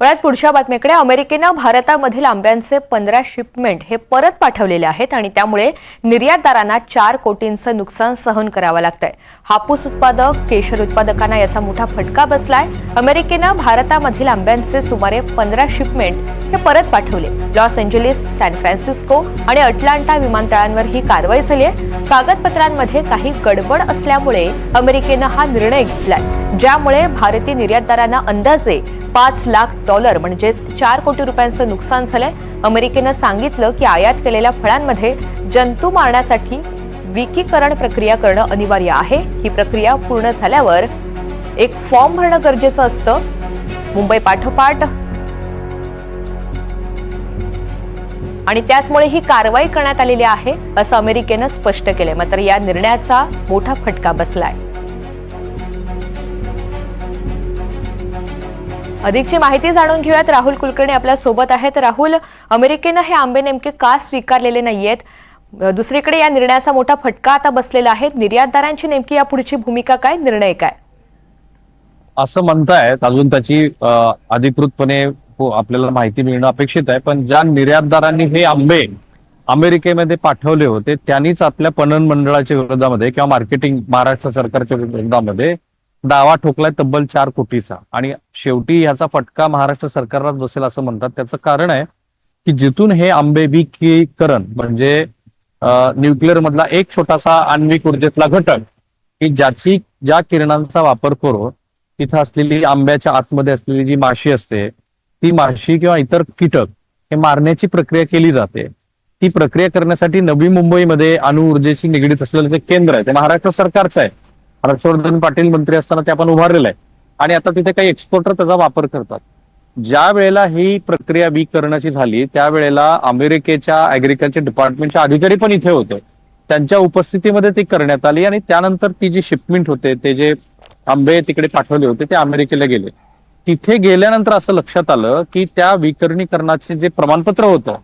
वळ्यात पुढच्या बातमीकडे अमेरिकेनं भारतामधील आंब्यांचे पंधरा शिपमेंट हे परत पाठवलेले आहेत आणि त्यामुळे निर्यातदारांना चार कोटींचं नुकसान सहन करावं लागतंय. हापूस उत्पादक केशर उत्पादकांना याचा मोठा फटका बसलाय. अमेरिकेनं भारतामधील आंब्यांचे सुमारे पंधरा शिपमेंट हे परत पाठवले. लॉस एंजलिस सॅन फ्रान्सिस्को आणि अटलांटा विमानतळांवर ही कारवाई झाली आहे. कागदपत्रांमध्ये काही गडबड असल्यामुळे अमेरिकेनं हा निर्णय घेतलाय. ज्यामुळे भारतीय निर्यातदारांना अंदाजे पाच लाख डॉलर म्हणजेच चार कोटी रुपयांचं नुकसान झालंय. अमेरिकेनं सांगितलं की आयात केलेल्या फळांमध्ये जंतू मारण्यासाठी विकीकरण प्रक्रिया करणं अनिवार्य आहे. ही प्रक्रिया पूर्ण झाल्यावर एक फॉर्म भरणं गरजेचं असतं. मुंबई पाठोपाठ. आणि त्याचमुळे ही कारवाई करण्यात आलेली आहे असं अमेरिकेनं स्पष्ट केलंय. मात्र या निर्णयाचा मोठा फटका बसलाय. अधिकची माहिती जाणून घेऊयात. राहुल कुलकर्णी आपल्यासोबत आहेत. राहुल अमेरिकेनं हे आंबे नेमके का स्वीकारलेले नाहीयेत? दुसरीकडे या निर्णयाचा मोठा फटका आता बसलेला आहे. निर्यातदारांची नेमकी या पुढची भूमिका काय? निर्णय काय? असं म्हणतायत. अजून त्याची अधिकृतपणे हो, आपल्याला माहिती मिळणं अपेक्षित आहे. पण ज्या निर्यातदारांनी हे आंबे अमेरिकेमध्ये पाठवले होते त्यांनीच आपल्या पणन मंडळाच्या विरोधामध्ये किंवा मार्केटिंग महाराष्ट्र सरकारच्या विरोधामध्ये दावा ठोकलाय तब्बल चार कोटीचा. आणि शेवटी याचा फटका महाराष्ट्र सरकारलाच बसेल असं म्हणतात. त्याचं कारण आहे की जिथून हे आंबे विकीकरण म्हणजे न्यूक्लिअर मधला एक छोटासा आण्विक ऊर्जेतला घटक की ज्याची ज्या किरणांचा वापर करून तिथं असलेली आंब्याच्या आतमध्ये असलेली जी माशी असते ती माशी किंवा इतर कीटक हे मारण्याची प्रक्रिया केली जाते. ती प्रक्रिया करण्यासाठी नवी मुंबईमध्ये अणुऊर्जेशी निगडीत असलेलं जे केंद्र आहे ते महाराष्ट्र सरकारचं आहे. हर्षवर्धन पाटील मंत्री असताना ते आपण उभारलेलं आहे. आणि आता तिथे काही एक्सपोर्टर त्याचा वापर करतात. ज्या वेळेला ही प्रक्रिया बी करण्याची झाली त्यावेळेला अमेरिकेच्या अॅग्रिकल्चर डिपार्टमेंटचे अधिकारी पण इथे होते. त्यांच्या उपस्थितीमध्ये ती करण्यात आली आणि त्यानंतर ती जी शिपमेंट होते ते जे आंबे तिकडे पाठवले होते ते अमेरिकेला गेले. तिथे गेल्यानंतर असं लक्षात आलं की त्या विकरणीकरणाचे जे प्रमाणपत्र होतं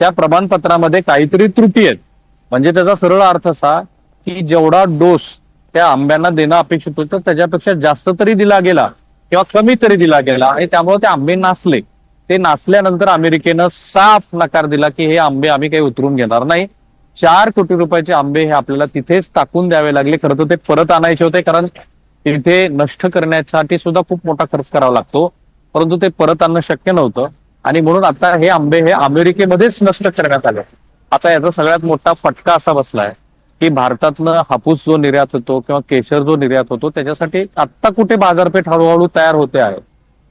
त्या प्रमाणपत्रामध्ये काहीतरी त्रुटी आहेत. म्हणजे त्याचा सरळ अर्थ असा की जेवढा डोस त्या आंब्यांना देणं अपेक्षित होतं. त्याच्यापेक्षा जास्त तरी दिला गेला किंवा कमी तरी दिला गेला आणि त्यामुळे ते आंबे नासले. ते नासल्यानंतर अमेरिकेनं साफ नकार दिला की हे आंबे आम्ही काही उतरून घेणार नाही. चार कोटी रुपयाचे आंबे हे आपल्याला तिथेच टाकून द्यावे लागले. खरं तर ते परत आणायचे होते कारण तिथे नष्ट करण्यासाठी सुद्धा खूप मोठा खर्च करावा लागतो. परंतु ते परत आणणं शक्य नव्हतं. आणि म्हणून आता हे आंबे हे अमेरिकेमध्येच नष्ट करण्यात आले. आता याचा सगळ्यात मोठा फटका असा बसलाय. की भारतातनं हापूस जो निर्यात होतो किंवा केशर जो निर्यात होतो त्याच्यासाठी आत्ता कुठे बाजारपेठ हळूहळू तयार होते आहे.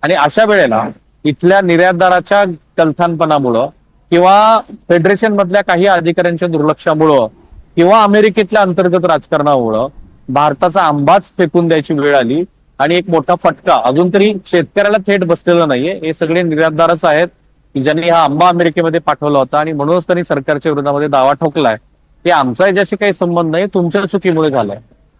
आणि अशा वेळेला इथल्या निर्यातदाराच्या कलथानपणामुळं किंवा फेडरेशन मधल्या काही अधिकाऱ्यांच्या दुर्लक्षामुळं किंवा अमेरिकेतल्या अंतर्गत राजकारणामुळं भारताचा आंबाच फेकून द्यायची वेळ आली आणि एक मोठा फटका अजून तरी शेतकऱ्याला थेट बसलेला नाहीये. हे सगळे निर्यातदारच आहेत की ज्यांनी हा आंबा अमेरिकेमध्ये पाठवला होता आणि म्हणूनच त्यांनी सरकारच्या विरोधामध्ये दावा ठोकलाय. हे आमचा याच्याशी काही संबंध नाही तुमच्या चुकीमुळे झालाय.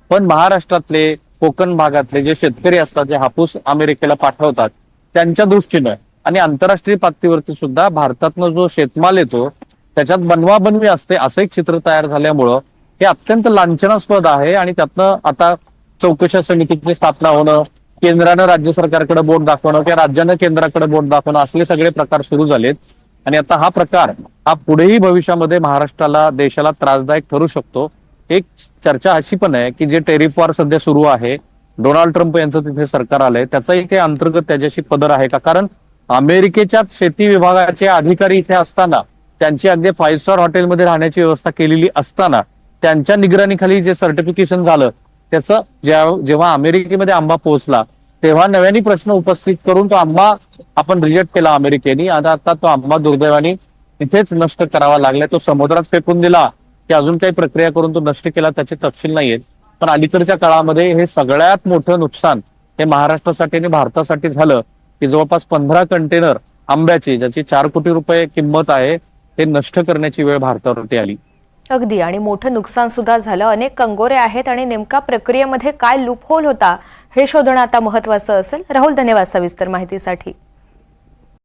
पण महाराष्ट्रातले कोकण भागातले जे शेतकरी असतात जे हापूस अमेरिकेला पाठवतात त्यांच्या दृष्टीनं आणि आंतरराष्ट्रीय पातळीवरती सुद्धा भारतातनं जो शेतमाल येतो त्याच्यात बनवाबनवी असते असं एक चित्र तयार झाल्यामुळं हे अत्यंत लांछनास्पद आहे आणि त्यातनं आता चौकशा समितीची स्थापना होणं केंद्रानं राज्य सरकारकडे बोट दाखवणं किंवा राज्यानं केंद्राकडे बोट दाखवणं असले सगळे प्रकार सुरू झालेत. आणि आता हा प्रकार हा पुढेही भविष्यामध्ये महाराष्ट्राला देशाला त्रासदायक ठरू शकतो. एक चर्चा अशी पण आहे की जे टेरिफ वार सध्या सुरू आहे डोनाल्ड ट्रम्प यांचं तिथे सरकार आलंय त्याचाही काही अंतर्गत त्याच्याशी पदर आहे का? कारण अमेरिकेच्या शेती विभागाचे अधिकारी इथे असताना त्यांची अगदी फाईव्ह स्टार हॉटेलमध्ये राहण्याची व्यवस्था केलेली असताना त्यांच्या निगराणीखाली जे सर्टिफिकेशन झालं त्याचं ज्या- जेव्हा अमेरिकेमध्ये आंबा पोहोचला तेव्हा नव्याने प्रश्न उपस्थित करून तो आंबा आपण रिजेक्ट केला अमेरिकेने. आता आता तो आंबा दुर्दैवाने तिथेच नष्ट करावा लागला तो समुद्रात फेकून दिला की अजून काही प्रक्रिया करून तो नष्ट केला त्याचे तपशील नाहीयेत. पण अलीकडच्या काळामध्ये हे सगळ्यात मोठं नुकसान हे महाराष्ट्रासाठी आणि भारतासाठी झालं की जवळपास पंधरा कंटेनर आंब्याची ज्याची चार कोटी रुपये किंमत आहे ते नष्ट करण्याची वेळ भारतावरती आली. अगदी. आणि मोठं नुकसान सुद्धा झालं. अनेक कंगोरे आहेत आणि नेमका प्रक्रियेमध्ये काय लूपहोल होता हे शोधणं आता महत्वाचं असेल. राहुल धन्यवाद सविस्तर माहितीसाठी.